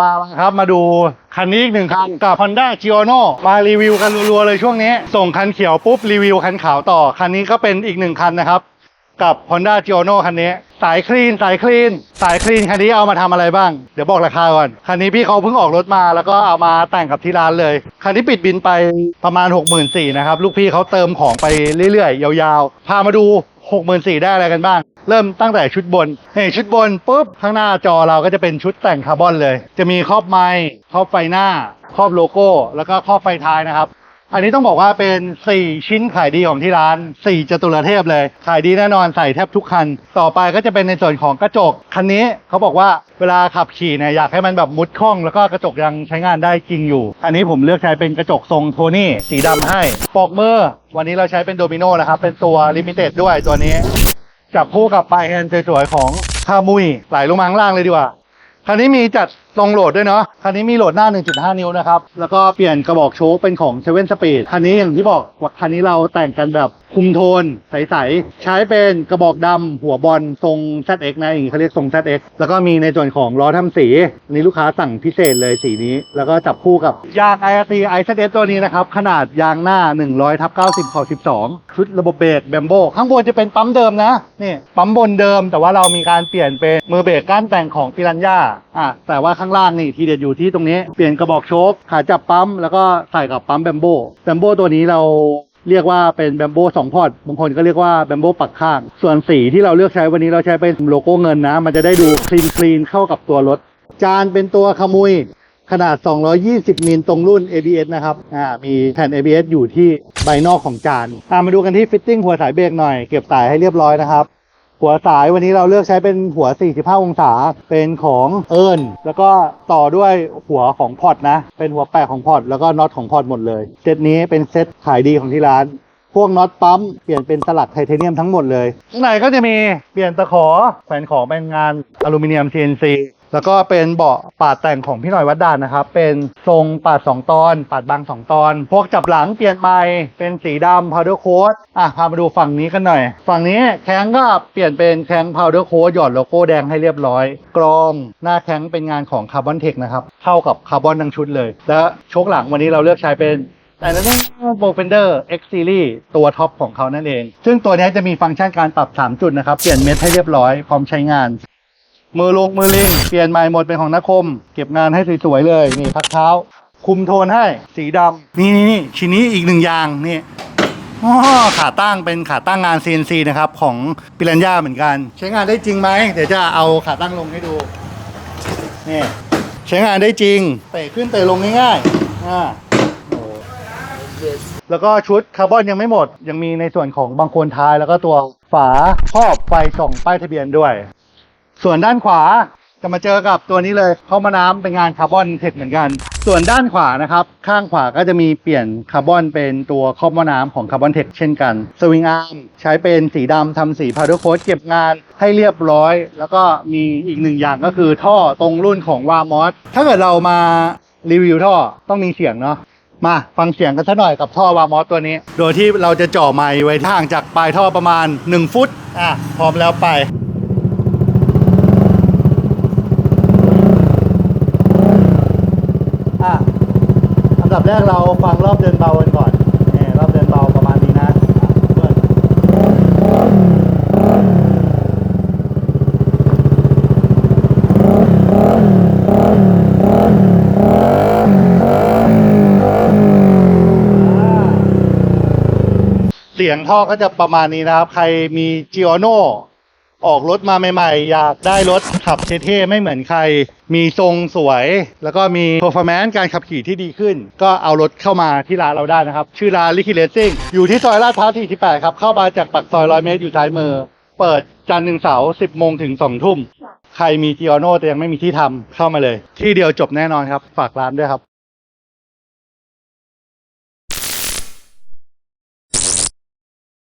มาครับมาดูคันนี้อีกหนึ่งคันกับ Honda g i o n o มารีวิวกันรัวๆเลยช่วงนี้ ส่งคันเขียวปุ๊บรีวิวคันขาวต่อ คันนี้ก็เป็นอีกหนึ่งคันนะครับ กับ Honda g i o n o คันนี้ สายคลีน สายคลีน สายคลีนคันนี้เอามาทำอะไรบ้าง เดี๋ยวบอกราคาก่อน คันนี้พี่เขาเพิ่งออกรถมาแล้วก็เอามาแต่งกับที่ร้านเลย คันนี้ปิดบินไปประมาณ 64,000นะครับลูกพี่เขาเติมของไปเรื่อยๆ ยาวๆ พามาดู 64,000ได้อะไรกันบ้าง เริ่มตั้งแต่ชุดบนนี่ชุดบนปุ๊บข้างหน้าจอเราก็จะเป็นชุดแต่งคาร์บอนเลย จะมีครอบไม้ครอบไฟหน้า ครอบโลโก้ แล้วก็ครอบไฟท้ายนะครับ อันนี้ต้องบอกว่าเป็น 4 ชิ้นขายดีของที่ร้าน 4จตุรเทพเลย ขายดีแน่นอนใส่แทบทุกคัน ต่อไปก็จะเป็นในส่วนของกระจก คันนี้เขาบอกว่าเวลาขับขี่เนี่ยอยากให้มันแบบมุดคล่อง แล้วก็กระจกยังใช้งานได้จริงอยู่ อันนี้ผมเลือกใช้เป็นกระจกทรงโทนี่สีดำให้ปอกมือวันนี้เราใช้เป็นโดมิโนนะครับเป็นตัวลิมิเต็ดด้วยตัวนี้ จับคู่กับปลายแฮนด์สวยๆของคามุยไหลลงมาข้างล่างเลยดีกว่า คราวนี้มีจัด ตรงโหลดด้วยเนาะ คันนี้มีโหลดหน้า 1.5 นิ้วนะครับ แล้วก็เปลี่ยนกระบอกโชคเป็นของ7 Speed คันนี้อย่างที่บอกว่าคันนี้เราแต่งกันแบบคุมโทนใสๆ ใช้เป็นกระบอกดำหัวบอลทรง ZX นะอย่างนี้เขาเรียกทรง ZX แล้วก็มีในส่วนของล้อทำสีอันนี้ลูกค้าสั่งพิเศษเลยสีนี้ แล้วก็จับคู่กับยาง IRT i z s ตัวนี้นะครับ ขนาดยางหน้า 100ทับ90ขอ12 ชุดระบบเบรกแบมโบข้างบนจะเป็นปั๊มเดิมนะนี่ปั๊มบนเดิม แต่ว่าเรามีการเปลี่ยนเป็นมือเบรกก้านแต่งของปิรันย่าอะแต่ว่าข้างล่างนี่ทีเด็ดอยู่ที่ตรงนี้ เปลี่ยนกระบอกโชคขาจับปั๊มแล้วก็ใส่กับปั๊มแบมโบแบมโบตัวนี้เราเรียกว่าเป็นแบมโบสองพอร์ตบางคนก็เรียกว่าแบมโบปักข้าง ส่วนสีที่เราเลือกใช้วันนี้เราใช้เป็นโลโก้เงินนะ มันจะได้ดูคลีนคลีนเข้ากับตัวรถ จานเป็นตัวขมุยขนาด 220 มิลตรงรุ่น ABS นะครับ อ่า มีแผ่น ABS อยู่ที่ใบนอกของจาน อ่า มาดูกันที่ฟิตติ้งหัวสายเบรกหน่อย เก็บสายให้เรียบร้อยนะครับ หัวสายวันนี้เราเลือกใช้เป็นหัว 45 องศาเป็นของเอิญแล้วก็ต่อด้วยหัวของพอร์ตนะ เป็นหัวแปะของพอร์ตแล้วก็น็อตของพอร์ตหมดเลย เซตนี้เป็นเซตขายดีของที่ร้าน พวกน็อตปั๊มเปลี่ยนเป็นสลักไทเทเนียมทั้งหมดเลยข้างในก็จะมีเปลี่ยนตะขอแขวนของเป็นงานอลูมิเนียม CNC แล้วก็เป็นเบาะปาดแต่งของพี่หน่อยวัดดานนะครับ เป็นทรงปาด 2 ตอน ปาดบาง 2 ตอน พวกจับหลังเปลี่ยนใหม่เป็นสีดำ powder coat อะพามาดูฝั่งนี้กันหน่อย ฝั่งนี้แข้งก็เปลี่ยนเป็นแข้ง powder coat หยอดโลโก้แดงให้เรียบร้อย กรองหน้าแข้งเป็นงานของ carbon tech นะครับ เข้ากับคาร์บอนทั้งชุดเลย และโชคหลังวันนี้เราเลือกใช้เป็นแต่นั่นเป็นโบเฟนเดอร์ X Series ตัวท็อปของเขานั่นเอง ซึ่งตัวนี้จะมีฟังก์ชันการปรับ 3 จุดนะครับ เปลี่ยนเม็ดให้เรียบร้อย พร้อมใช้งาน มือลงมือลิง เปลี่ยนใหม่หมดเป็นของนักคม เก็บงานให้สวยๆเลย นี่พักเท้า คุมโทนให้ สีดำนี่นี่นี่ชิ้นนี้อีกหนึ่งอย่างนี่อ๋อขาตั้งเป็นขาตั้งงาน CNC นะครับ ของปิรันย่าเหมือนกัน ใช้งานได้จริงไหมเดี๋ยวจะเอาขาตั้งลงให้ดูนี่ใช้งานได้จริงเตะขึ้นเตะลงง่ายๆอ่าแล้วก็ชุดคาร์บอนยังไม่หมด ยังมีในส่วนของบางโคนท้ายแล้วก็ตัวฝาครอบไฟส่องป้ายทะเบียนด้วย ส่วนด้านขวาจะมาเจอกับตัวนี้เลยเข้ามาน้ำเป็นงานคาร์บอนเทคเหมือนกัน ส่วนด้านขวานะครับข้างขวาก็จะมีเปลี่ยนคาร์บอนเป็นตัวครอบม้อน้ำของคาร์บอนเทคเช่นกันสวิงอาร์มใช้เป็นสีดำทำสีพาร์โค้ดเก็บงานให้เรียบร้อย แล้วก็มีอีกหนึ่งอย่างก็คือท่อตรงรุ่นของวามอสถ้าเกิดเรามารีวิวท่อต้องมีเสียงเนาะมาฟังเสียงกันสักหน่อยกับท่อวามอสตัวนี้ โดยที่เราจะจ่อไมค์ไว้ห่างจากปลายท่อประมาณ 1 ฟุตอะพร้อมแล้วไป อะอันดั บแรกเราฟังรอบเดินเบากันก่อนนี่รอบเดินเบาประมาณนี้นะอะเปิดเสียงท่อก็จะประมาณนี้นะครับ ใครมีจิโอโน ออกรถมาใหม่ ๆ อยากได้รถขับเท่ๆไม่เหมือนใคร มีทรงสวย แล้วก็มี performance การขับขี่ที่ดีขึ้น ก็เอารถเข้ามาที่ร้านเราได้นะครับ ชื่อร้านลิคิเลซิ่งอยู่ที่ซอยลาดพร้าว48ครับ เข้ามาจากปากซอย100 เมตรอยู่ซ้ายมือ เปิดจันทร์ถึงเสาร์10โมงถึง2ทุ่ม ใครมีจิโอโนแต่ยังไม่มีที่ทำเข้ามาเลย ที่เดียวจบแน่นอนครับ ฝากร้านด้วยครับ